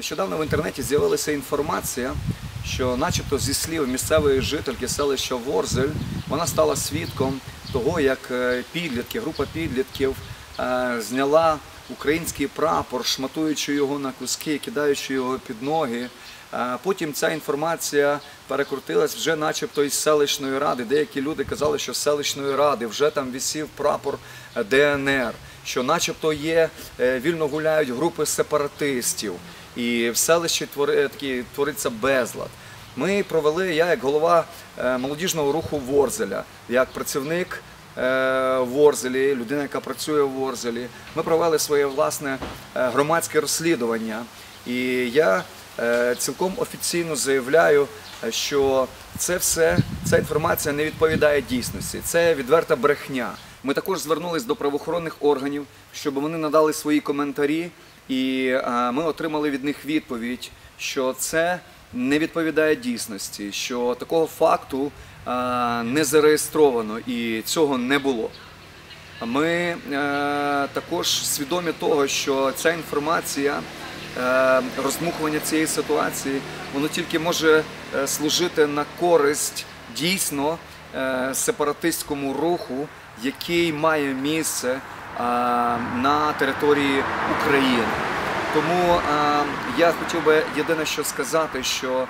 Нещодавно в інтернеті з'явилася інформація, що начебто зі слів місцевої жительки селища Ворзель вона стала свідком того, як е, підлітки, група підлітків е, зняла український прапор, шматуючи його на куски, кидаючи його під ноги. Е, Потім ця інформація перекрутилась вже начебто із селищної ради. Деякі люди казали, що з селищної ради вже там висів прапор ДНР, що начебто є, вільно гуляють групи сепаратистів, і в селищі твори, такий, твориться безлад. Ми провели, я як голова е, молодіжного руху Ворзеля, як працівник е, Ворзелі, людина, яка працює в Ворзелі, ми провели своє власне е, громадське розслідування. І я е, цілком офіційно заявляю, е, що це все, ця інформація не відповідає дійсності. Це відверта брехня. Ми також звернулись до правоохоронних органів, щоб вони надали свої коментарі, і ми отримали від них відповідь, що це не відповідає дійсності, що такого факту не зареєстровано і цього не було. Ми е, також свідомі того, що ця інформація, е, роздмухування цієї ситуації, воно тільки може е, служити на користь дійсно сепаратистському руху, який має місце на території України. Тому я хотів би єдине що сказати, що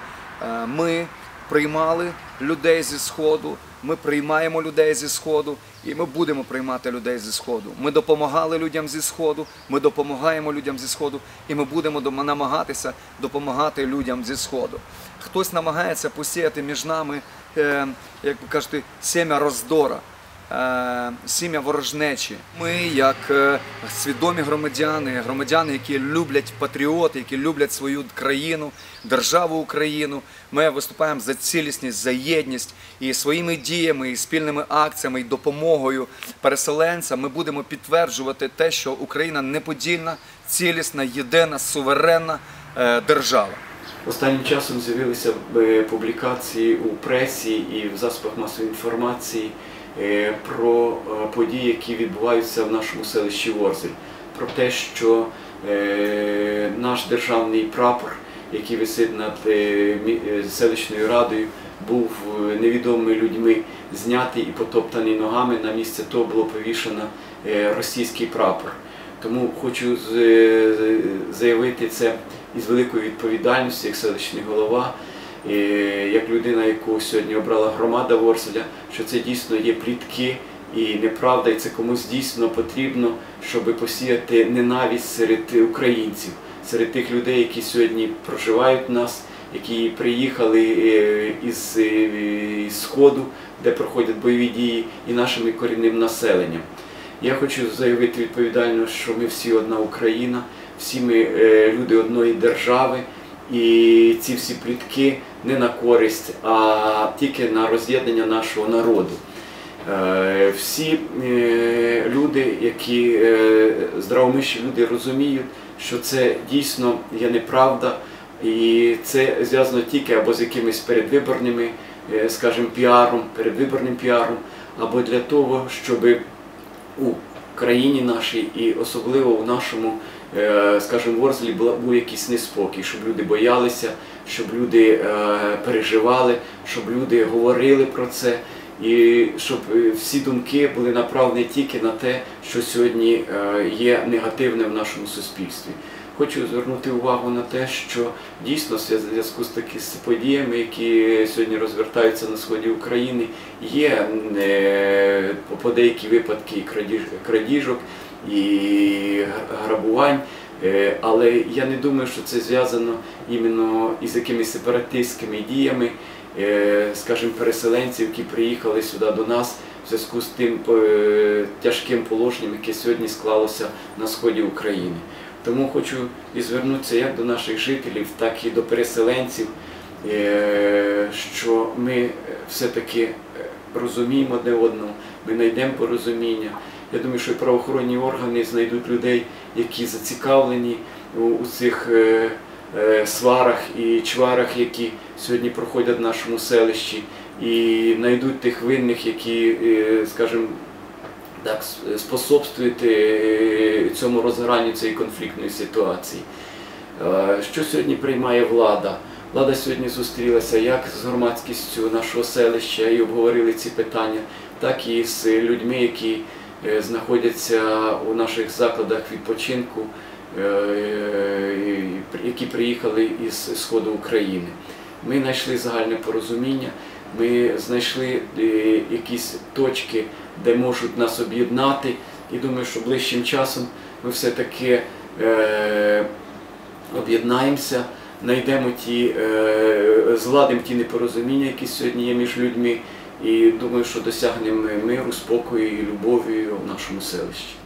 ми приймали людей зі Сходу, ми приймаємо людей зі Сходу і ми будемо приймати людей зі Сходу. Ми допомагали людям зі Сходу, ми допомагаємо людям зі Сходу і ми будемо намагатися допомагати людям зі Сходу. Хтось намагається посіяти між нами, е, як ви кажете, сім'я роздора сім'я ворожнечі. Ми, як е, свідомі громадяни, громадяни, які люблять патріоти, які люблять свою країну, державу Україну, ми виступаємо за цілісність, за єдність і своїми діями, і спільними акціями, і допомогою переселенцям ми будемо підтверджувати те, що Україна неподільна, цілісна, єдина, суверенна е, держава. Останнім часом з'явилися е, публікації у пресі і в засобах масової інформації е, про е, події, які відбуваються в нашому селищі Ворзель. Про те, що е, наш державний прапор, який висить над е, е, селищною радою, був е, невідомими людьми знятий і потоптаний ногами. На місце того було повішено е, російський прапор. Тому хочу заявити це із великою відповідальністю, як селищний голова, як людина, яку сьогодні обрала громада Ворселя, що це дійсно є плітки і неправда, і це комусь дійсно потрібно, щоб посіяти ненависть серед українців, серед тих людей, які сьогодні проживають в нас, які приїхали е, із, е, із Сходу, де проходять бойові дії, і нашим корінним населенням. Я хочу заявити відповідально, що ми всі одна Україна, всі ми е, люди одної держави, і ці всі плітки не на користь, а тільки на роз'єднання нашого народу. Е, Всі е, люди, які е, здравомислі люди розуміють, що це дійсно є неправда, і це зв'язано тільки або з якимись передвиборними, скажімо, піаром, передвиборним піаром, або для того, щоби у країні нашій і особливо в нашому, скажімо, Ворзелі була- був якийсь неспокій, щоб люди боялися, щоб люди е, переживали, щоб люди говорили про це, і щоб е, всі думки були направлені тільки на те, що сьогодні е, є негативне в нашому суспільстві. Хочу звернути увагу на те, що дійсно в зв'язку з такі з подіями, які сьогодні розвертаються на сході України, є е, по- деякі випадки крадіжок і грабувань. Е, Але я не думаю, що це зв'язано іменно із якимись сепаратистськими діями, е, скажімо, переселенців, які приїхали сюди до нас в зв'язку з тим е, тяжким положенням, яке сьогодні склалося на сході України. Тому хочу і звернутися як до наших жителів, так і до переселенців, що ми все-таки розуміємо одне одного, ми знайдемо порозуміння. Я думаю, що і правоохоронні органи знайдуть людей, які зацікавлені у, цих е, е, сварах і чварах, які сьогодні проходять в нашому селищі, і знайдуть тих винних, які, е, скажімо, так, способствують цьому розгоранню цієї конфліктної ситуації. Що сьогодні приймає влада? Влада сьогодні зустрілася як з громадськістю нашого селища і обговорили ці питання, так і з людьми, які знаходяться у наших закладах відпочинку, е, які приїхали із сходу України. Ми знайшли загальне порозуміння, ми знайшли е, якісь точки, де можуть нас об'єднати, і думаю, що ближчим часом ми все-таки е, об'єднаємося, знайдемо ті, е, зладимо ті непорозуміння, які сьогодні є між людьми, і думаю, що досягнемо миру, спокою і любові в нашому селищі.